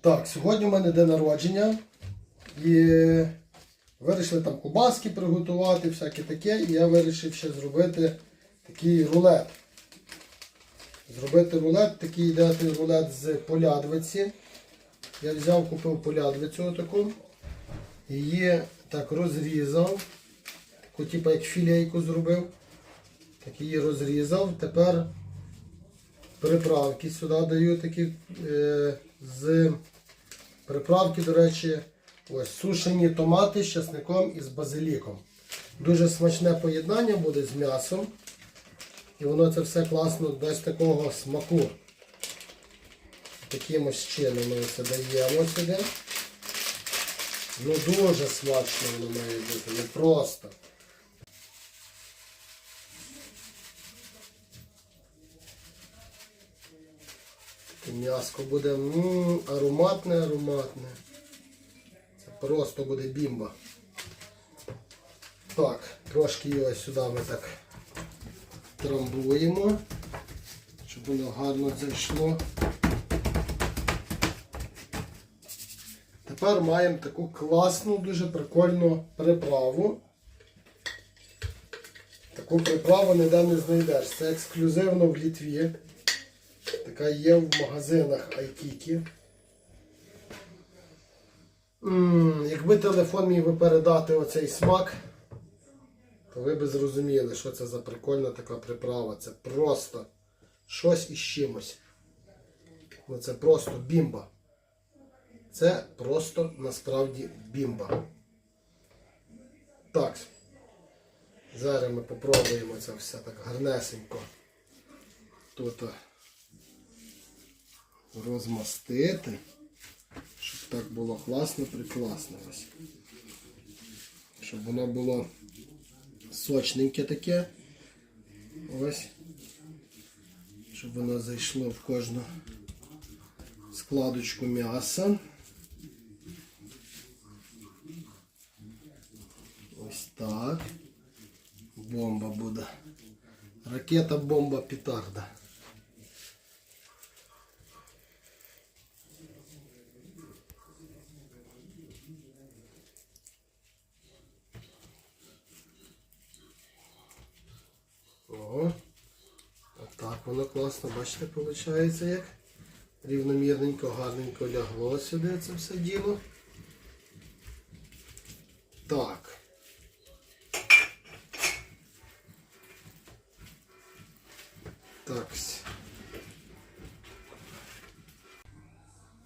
Так, сьогодні у мене день народження. І вирішили там кубаски приготувати, всяке таке. І я вирішив ще зробити такий рулет. Зробити рулет, такий йде рулет з полядвиці. Я взяв, купив полядвицю таку. Її так розрізав. Таку, типу, як філейку зробив. Так її розрізав. Тепер приправки сюди даю такі е, з приправки, до речі, ось сушені томати з часником і з базиліком. Дуже смачне поєднання буде з м'ясом. І воно це все класно дасть такого смаку. Таким ось чином ми це даємо сюди. Ну дуже смачно воно має бути, не просто. М'яско буде м, ароматне, ароматне. Це просто буде бімба. Так, трошки його сюди ми так трамбуємо, щоб воно гарно зайшло. Тепер маємо таку класну, дуже прикольну приправу. Таку приправу ніде не знайдеш. Це ексклюзивно в Літві. Така є в магазинах Айкікі. Якби телефон міг би передати оцей смак, то ви б зрозуміли, що це за прикольна така приправа. Це просто щось із чимось. Ну це просто бімба. Це просто насправді бімба. Так. Зараз ми попробуємо це все так гарнесенько. Тут розмастити, щоб так було класно, прикласно ось. Щоб воно було сочненьке таке. Ось. Щоб воно зайшло в кожну складочку м'яса. Ось так. Бомба буде. Ракета, бомба, петарда. О, отак воно класно, бачите, виходить як. Рівномірненько, гарненько лягло сюди це все діло. Так. Так.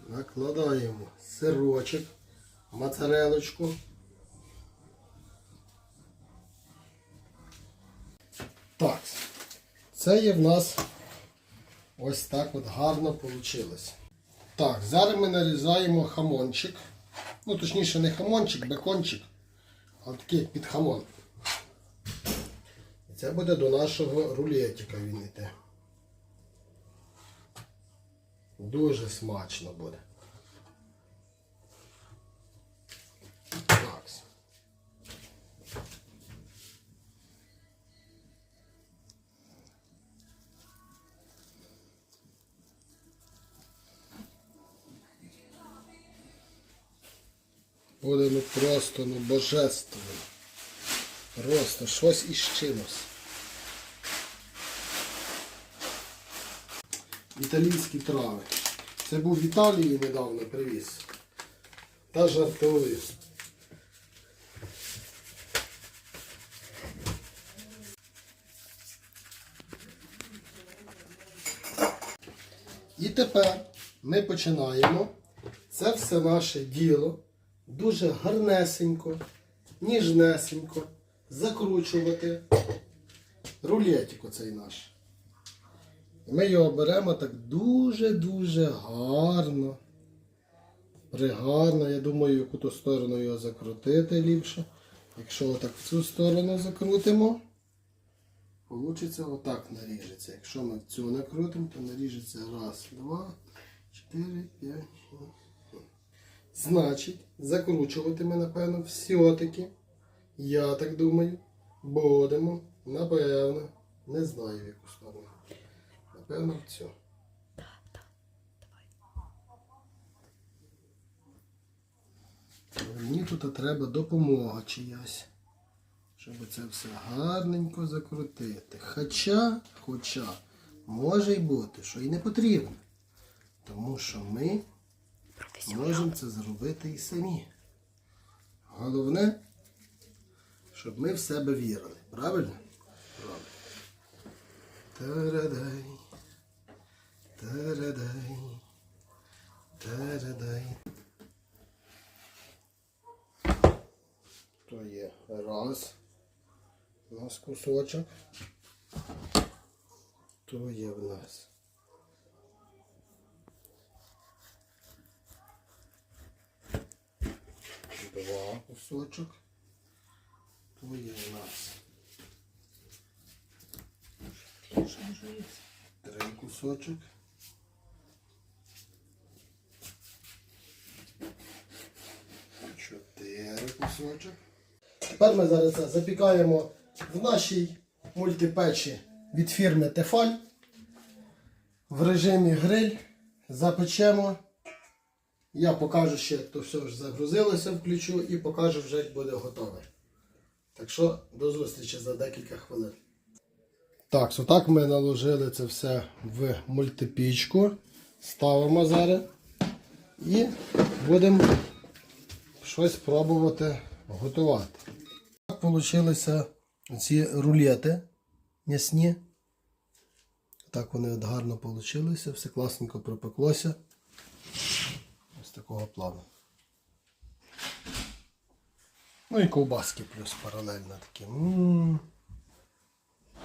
Накладаємо сирочок, моцарелочку. Так. Це є в нас ось так от гарно вийшло. Так, зараз ми нарізаємо хамончик. Ну, точніше, не хамончик, бекончик, а такий під хамон. І це буде до нашого рулетика він йде. Дуже смачно буде. Буде ну просто ну божественно. Просто щось із чимось. Італійські трави. Це був в Італії недавно привіз. Та жартую. І тепер ми починаємо це все наше діло дуже гарнесенько, ніжнесенько закручувати рулетик оцей наш. Ми його беремо так дуже-дуже гарно. Пригарно, я думаю, яку ту сторону його закрутити ліпше. Якщо отак в цю сторону закрутимо, Получиться отак наріжеться. Якщо ми в цю накрутимо, то наріжеться раз, два, чотири, п'ять, шість. Значить, закручувати ми, напевно, все-таки, я так думаю, будемо, напевно, Не знаю в яку сторону. Напевно, в цю. Мені тут треба допомога чиясь, щоб це все гарненько закрутити. Хоча, хоча, може й бути, що і не потрібно. Тому що ми можемо це зробити і самі. Головне, щоб ми в себе вірили. Правильно? Тарадай. Тарадай. Тарадай. То є раз. У нас кусочок. То є в нас. Два кусочок. То є в нас. Три кусочок. Чотири кусочок. Тепер ми зараз запікаємо в нашій мультипечі від фірми Тефаль. В режимі гриль запечемо. Я покажу ще, як то все ж загрузилося, включу і покажу вже, як буде готове. Так що до зустрічі за декілька хвилин. Так, so так ми наложили це все в мультипічку. Ставимо зараз і будемо щось пробувати готувати. Так вийшли ці рулети м'ясні. Так вони от гарно вийшли, все класненько пропеклося. Такого плану. Ну і ковбаски плюс паралельно такі. М.